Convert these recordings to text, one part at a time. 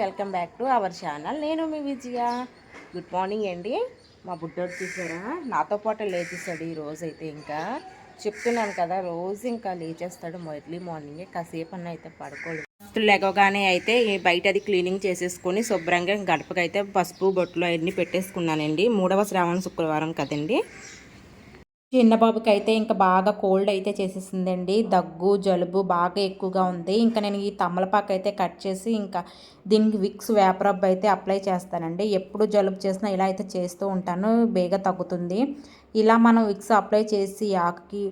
Welcome back to our channel. నేను మీ విజయ. Good morning అండి. మా బుడ్డోడు చూసారా నాతో పాటు లేచేసాడు ఈ రోజు అయితే ఇంకా. చెప్తున్నాను కదా రోజు ఇంకా లేచేస్తాడు ఎర్లీ మార్నింగే. కాసేపు అన్న అయితే పడుకోలేదు లేకగానే అయితే బయట అది క్లీనింగ్ చేసేసుకొని శుభ్రంగా గడపకైతే పసుపు బొట్లు అవన్నీ పెట్టేసుకున్నానండి. మూడవ శ్రావణ శుక్రవారం కదండి. చిన్న బాబుకి అయితే ఇంకా బాగా కోల్డ్ అయితే చేసేసిందండి. దగ్గు జలుబు బాగా ఎక్కువగా ఉంది. ఇంకా నేను ఈ తమలపాకు అయితే కట్ చేసి ఇంకా దీనికి విక్స్ వేపరబ్ అయితే అప్లై చేస్తానండి. ఎప్పుడు జలుబు చేసినా ఇలా అయితే చేస్తూ ఉంటాను. బేగా తగ్గుతుంది. ఇలా మనం విక్స్ అప్లై చేసి ఆకుకి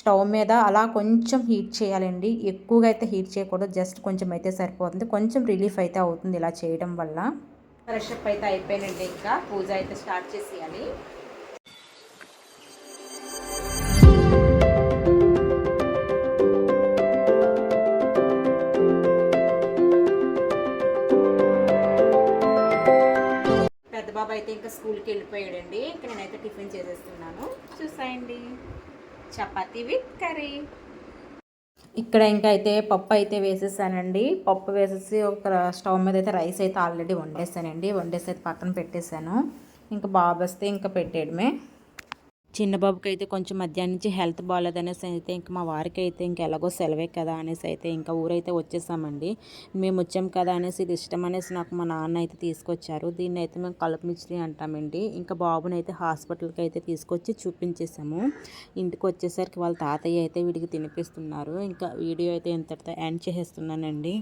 స్టవ్ మీద అలా కొంచెం హీట్ చేయాలండి. ఎక్కువగా అయితే హీట్ చేయకూడదు. జస్ట్ కొంచెం అయితే సరిపోతుంది. కొంచెం రిలీఫ్ అయితే అవుతుంది ఇలా చేయడం వల్ల. ఫ్రెష్ అప్ అయితే అయిపోయినండి ఇంకా. పూజ అయితే స్టార్ట్ చేసేయాలి. బాబు అయితే ఇంకా స్కూల్కి వెళ్ళిపోయాడండి. ఇంకా నేనైతే టిఫిన్ చేసేస్తున్నాను. చూసాయండి. Chapati with curry. ఇక్కడ ఇంకా అయితే పప్పు అయితే వేసేసానండి. పప్పు వేసేసి ఒక స్టవ్ మీద అయితే రైస్ అయితే ఆల్రెడీ వండేసానండి. వండేసి అయితే పక్కన పెట్టేశాను. ఇంకా బాబు వస్తే ఇంకా పెట్టేయడమే. చిన్న బాబుకి అయితే కొంచెం మధ్యాహ్నం నుంచి హెల్త్ బాగాలేదనేసి అయితే ఇంకా మా వారికి అయితే ఇంకా ఎలాగో సెలవే కదా అనేసి అయితే ఇంకా ఊరైతే వచ్చేసామండి. మేము వచ్చాం కదా అనేసి ఇది ఇష్టం అనేసి నాకు మా నాన్న అయితే తీసుకొచ్చారు. దీన్ని అయితే మేము కలుపు మిశ్రీ అంటామండి. ఇంకా బాబుని అయితే హాస్పిటల్కి అయితే తీసుకొచ్చి చూపించేసాము. ఇంటికి వచ్చేసరికి వాళ్ళ తాతయ్య అయితే వీడికి తినిపిస్తున్నారు. ఇంకా వీడియో అయితే ఇంతటితో ఎండ్ చేసేస్తున్నానండి.